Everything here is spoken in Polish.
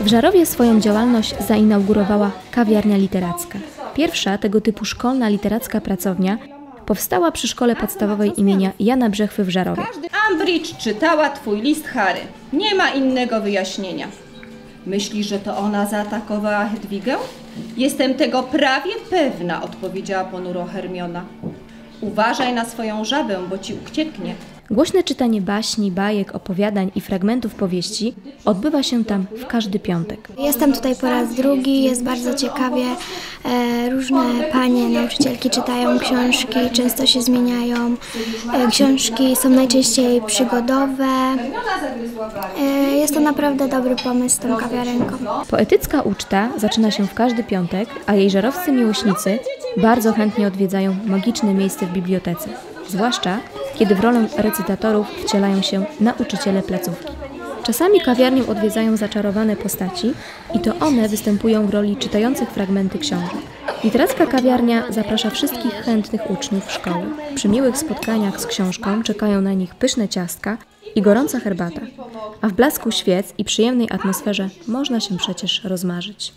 W Żarowie swoją działalność zainaugurowała kawiarnia literacka. Pierwsza tego typu szkolna literacka pracownia powstała przy szkole podstawowej imienia Jana Brzechwy w Żarowie. Ambridge czytała twój list Harry. Nie ma innego wyjaśnienia. Myślisz, że to ona zaatakowała Hedwigę? Jestem tego prawie pewna, odpowiedziała ponuro Hermiona. Uważaj na swoją żabę, bo ci ucieknie. Głośne czytanie baśni, bajek, opowiadań i fragmentów powieści odbywa się tam w każdy piątek. Jestem tutaj po raz drugi, jest bardzo ciekawie. E, różne panie, nauczycielki czytają książki, często się zmieniają. E, książki są najczęściej przygodowe. E, jest to naprawdę dobry pomysł z tą kawiarenką. Poetycka uczta zaczyna się w każdy piątek, a jej żarowscy miłośnicy bardzo chętnie odwiedzają magiczne miejsce w bibliotece. Zwłaszcza, kiedy w rolę recytatorów wcielają się nauczyciele placówki. Czasami kawiarnię odwiedzają zaczarowane postaci i to one występują w roli czytających fragmenty książek. Literacka kawiarnia zaprasza wszystkich chętnych uczniów szkoły. Przy miłych spotkaniach z książką czekają na nich pyszne ciastka i gorąca herbata, a w blasku świec i przyjemnej atmosferze można się przecież rozmarzyć.